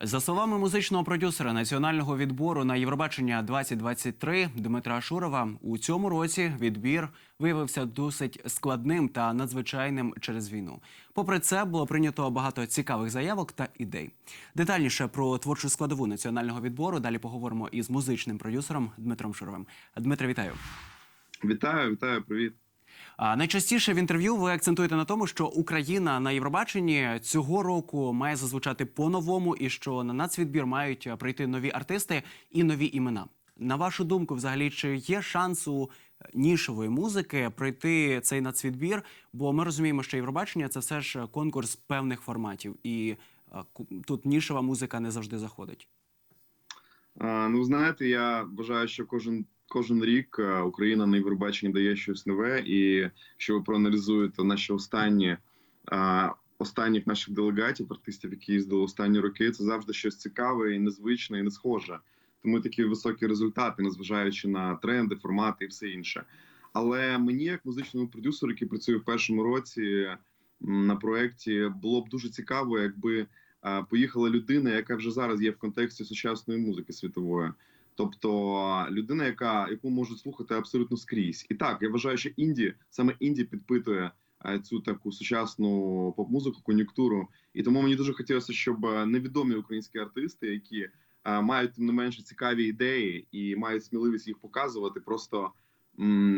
За словами музичного продюсера національного відбору на Євробачення 2023 Дмитра Шурова, у цьому році відбір виявився досить складним та надзвичайним через війну. Попри це, було прийнято багато цікавих заявок та ідей. Детальніше про творчу складову національного відбору далі поговоримо із музичним продюсером Дмитром Шуровим. Дмитро, вітаю. Вітаю, вітаю, привіт. Найчастіше в інтерв'ю ви акцентуєте на тому, що Україна на Євробаченні цього року має зазвучати по-новому, і що на нацвідбір мають е, прийти нові артисти і нові імена. На вашу думку, взагалі, чи є шанс у нішової музики пройти цей нацвідбір? Бо ми розуміємо, що Євробачення це все ж конкурс певних форматів, і е, тут нішова музика не завжди заходить. Ну, знаєте, я вважаю, що кожен кожен рік е, Україна на Євробаченні дає щось нове. І якщо ви проаналізуєте наші останні останніх наших делегатів, артистів, які їздили останні роки, це завжди щось цікаве і незвичне, і не схоже. Тому такі високі результати, незважаючи на тренди, формати і все інше. Але мені, як музичному продюсеру, який працює в першому році на проєкті, було б дуже цікаво, якби е, поїхала людина, яка вже зараз є в контексті сучасної музики світової. Тобто людина, яка яку можуть слухати абсолютно скрізь, і так я вважаю, що інді саме інді підпитує цю таку сучасну поп-музику, кон'юнктуру. І тому мені дуже хотілося, щоб невідомі українські артисти, які мають тим не менше цікаві ідеї і мають сміливість їх показувати, просто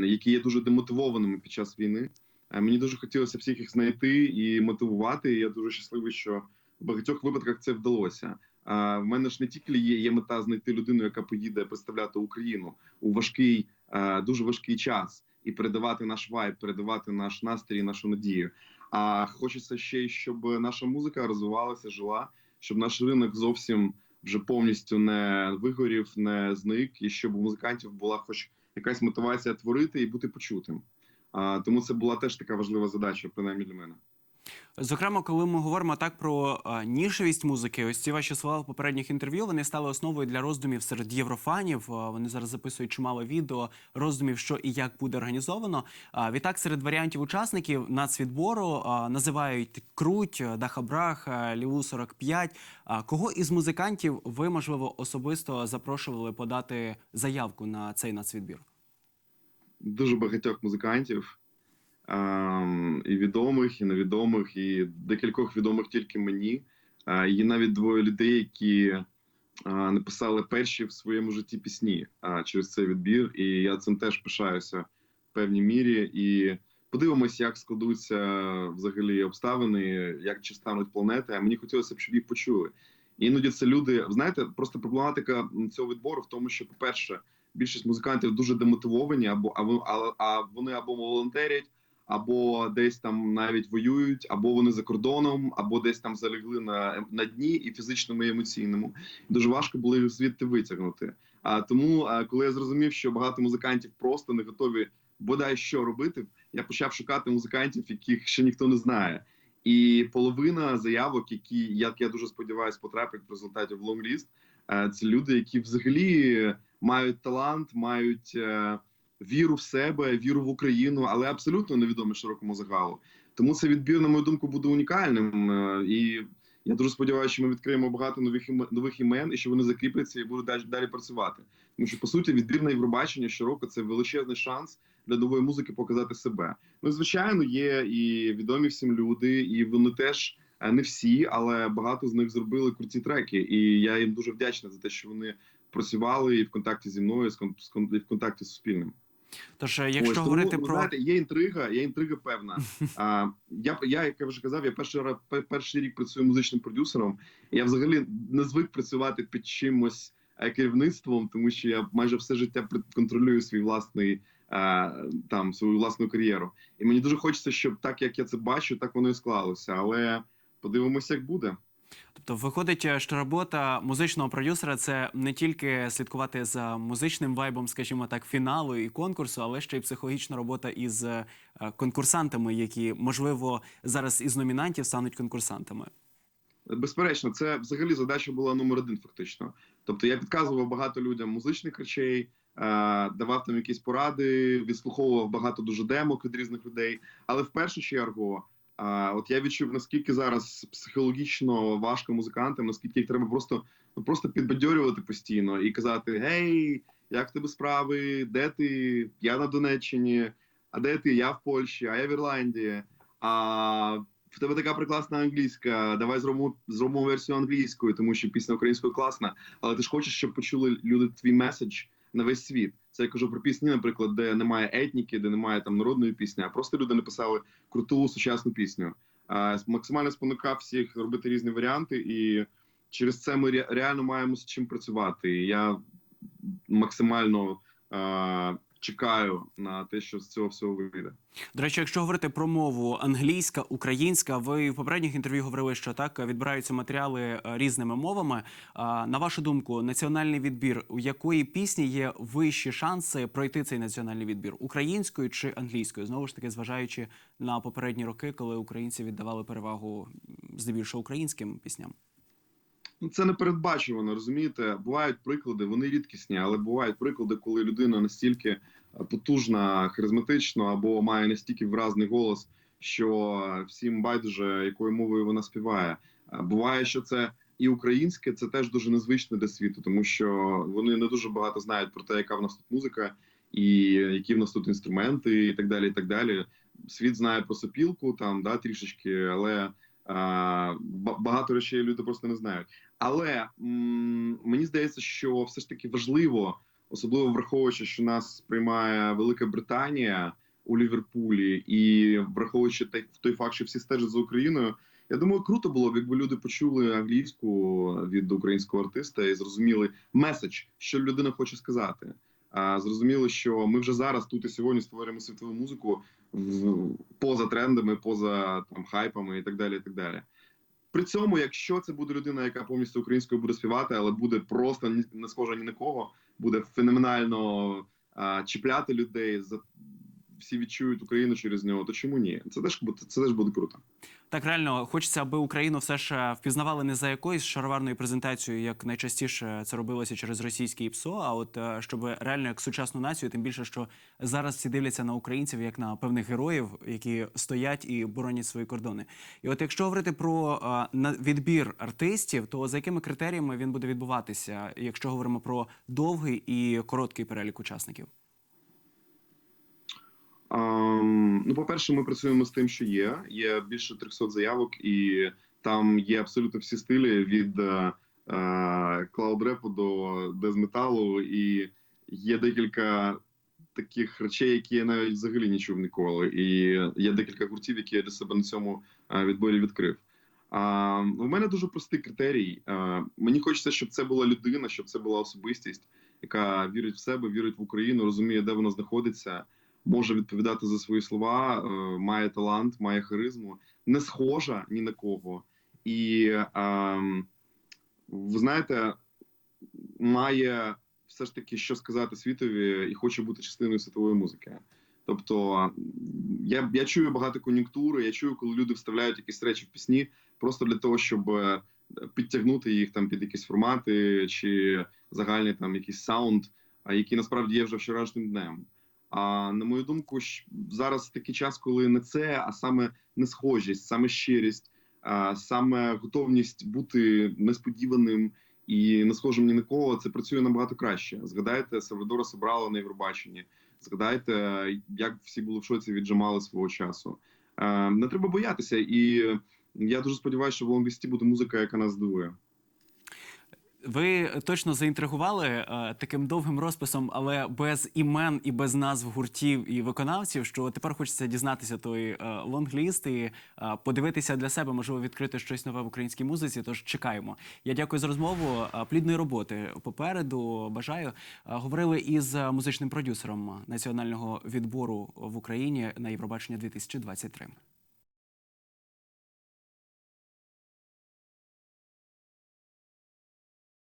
які є дуже демотивованими під час війни. Мені дуже хотілося всіх їх знайти і мотивувати. І я дуже щасливий, що в багатьох випадках це вдалося. В мене ж не тільки є, є мета знайти людину, яка поїде представляти Україну у важкий, дуже важкий час, і передавати наш вайб, передавати наш настрій, нашу надію. А хочеться ще й щоб наша музика розвивалася, жила, щоб наш ринок зовсім вже повністю не вигорів, не зник, і щоб у музикантів була хоч якась мотивація творити і бути почутим. А, тому це була теж така важлива задача, принаймні для мене. Зокрема, коли ми говоримо так про е, нішевість музики, ось ці ваші слова в попередніх інтерв'ю вони стали основою для роздумів серед єврофанів. Е, Вони зараз записують чимало відео, роздумів, що і як буде організовано. А відтак, серед варіантів учасників нацвідбору е, називають Круть, Даха Брах, е, Ліву 45. А кого із музикантів ви можливо особисто запрошували подати заявку на цей нацвідбір? дуже багатьох музикантів, і відомих, і невідомих, і декількох відомих тільки мені. Е, Є навіть двоє людей, які е, написали перші в своєму житті пісні е, через цей відбір. І я цим теж пишаюся в певній мірі. І подивимось, як складуться взагалі обставини, як чи стануть планети. А мені хотілося б, щоб їх почули. Іноді це люди, знаєте, просто проблематика цього відбору в тому, що, по-перше, більшість музикантів дуже демотивовані, або а вони або волонтерять, або десь там навіть воюють, або вони за кордоном, або десь там залягли на, на дні і фізичному, і емоційному. Дуже важко було їх звідти витягнути. А тому, коли я зрозумів, що багато музикантів просто не готові бодай що робити, я почав шукати музикантів, яких ще ніхто не знає. І половина заявок, які як я дуже сподіваюся, потраплять в результаті в лонгліст, е, це люди, які взагалі мають талант, мають е, віру в себе, віру в Україну, але абсолютно невідомі широкому загалу. Тому цей відбір, на мою думку, буде унікальним. е, І я дуже сподіваюся, що ми відкриємо багато нових імен, нових імен і що вони закріпляться і будуть далі, далі працювати. Тому що по суті відбір на Євробачення щороку це величезний шанс для нової музики показати себе. Ну звичайно, є і відомі всім люди, і вони теж. е, Не всі, але багато з них зробили круті треки, і я їм дуже вдячний за те, що вони працювали і в контакті зі мною, і в контакті з суспільним. Тож, е, якщо Ось, тому, говорити ви про знаєте, є інтрига, є інтрига певна. А, я, я, як я вже казав, я перший раз перший рік працюю музичним продюсером. Я взагалі не звик працювати під чимось е, керівництвом, тому що я майже все життя контролюю свій власний е, там свою власну кар'єру. І мені дуже хочеться, щоб так як я це бачу, так воно і склалося. Але подивимося, як буде. Тобто виходить, е, що робота музичного продюсера це не тільки слідкувати за музичним вайбом, скажімо так, фіналу і конкурсу, але ще й психологічна робота із е, конкурсантами, які можливо зараз із номінантів стануть конкурсантами. Безперечно, це взагалі задача була номер один, фактично. Тобто я підказував багато людям музичних речей, е, давав там якісь поради, відслуховував багато дуже демок від різних людей. Але в першу чергу от я відчув, наскільки зараз психологічно важко музикантам, наскільки їх треба просто, ну, просто підбадьорювати постійно і казати: Гей, як в тебе справи? Де ти? Я на Донеччині, а де ти? Я в Польщі, а я в Ірландії. А в тебе така прекрасна англійська. Давай зробимо, зробимо версію англійською, тому що пісня українською класна. Але ти ж хочеш, щоб почули люди твій меседж на весь світ. Це я кажу про пісні, наприклад, де немає етніки, де немає там народної пісні, а просто люди написали круту сучасну пісню. А, максимально спонукав всіх робити різні варіанти, і через це ми реально маємо з чим працювати. І я максимально чекаю на те, що з цього всього вийде. До речі, якщо говорити про мову англійська, українська, ви в попередніх інтерв'ю говорили, що так відбираються матеріали е, різними мовами. На вашу думку, національний відбір, у якої пісні є вищі шанси пройти цей національний відбір українською чи англійською? Знову ж таки, зважаючи на попередні роки, коли українці віддавали перевагу здебільшого українським пісням. Ну, це не передбачувано, розумієте? Бувають приклади, вони рідкісні, але бувають приклади, коли людина настільки е, потужна, харизматична або має настільки вразний голос, що всім байдуже, якою мовою вона співає. Е, Буває, що це і українське, це теж дуже незвично для світу, тому що вони не дуже багато знають про те, яка в нас тут музика, і які в нас тут інструменти, і так далі. І так далі. Світ знає про сопілку там да трішечки, але. Багато речей люди просто не знають. Але мені здається, що все ж таки важливо, особливо враховуючи, що нас приймає Велика Британія у Ліверпулі, і враховуючи той факт, що всі стежать за Україною. Я думаю, круто було б, якби люди почули англійську від українського артиста і зрозуміли меседж, що людина хоче сказати. А зрозуміли, що ми вже зараз тут і сьогодні створюємо світову музику поза трендами, поза там хайпами і так далі. І так далі. При цьому, якщо це буде людина, яка повністю українською буде співати, але буде просто не схожа ні на кого, буде феноменально а, чіпляти людей, всі відчують Україну через нього, то чому ні? Це теж буде це теж буде круто. Так реально хочеться, аби Україну все ж е, впізнавали не за якоюсь шароварною презентацією, як найчастіше це робилося через російське ПСО, а от е, щоб реально як сучасну націю, тим більше, що зараз всі дивляться на українців як на певних героїв, які стоять і боронять свої кордони. І от якщо говорити про е, відбір артистів, то за якими критеріями він буде відбуватися, якщо говоримо про довгий і короткий перелік учасників? Ну, по-перше, ми працюємо з тим, що є. Є більше 300 заявок, і там є абсолютно всі стилі від е, е, до дезметалу, і є декілька таких речей, які я навіть взагалі не чув ніколи. І є декілька гуртів, які я для себе на цьому е, відборі відкрив. А, у мене дуже простий критерій. А, мені хочеться, щоб це була людина, щоб це була особистість, яка вірить в себе, вірить в Україну, розуміє, де вона знаходиться може відповідати за свої слова, е, має талант, має харизму, не схожа ні на кого. І ем, ви знаєте, має все ж таки що сказати світові і хоче бути частиною світової музики. Тобто я, я чую багато кон'юнктури, я чую, коли люди вставляють якісь речі в пісні просто для того, щоб е, підтягнути їх там під якісь формати чи загальний там якийсь саунд, який насправді є вже вчорашнім днем. А на мою думку, зараз такий час, коли не це, а саме несхожість, саме щирість, а саме готовність бути несподіваним і не схожим ні на кого, це працює набагато краще. Згадайте Сальвадора Собрала на Євробаченні. Згадайте, як всі були в шоці від Джамали свого часу. Не треба боятися, і я дуже сподіваюся, що в лонгісті буде музика, яка нас здивує. Ви точно заінтригували е, таким довгим розписом, але без імен і без назв гуртів і виконавців. Що тепер хочеться дізнатися той е, лонгліст і е, подивитися для себе, можливо, відкрити щось нове в українській музиці. Тож чекаємо. Я дякую за розмову. Е, Плідної роботи попереду. Бажаю. Е, Говорили із музичним продюсером національного відбору в Україні на Євробачення 2023.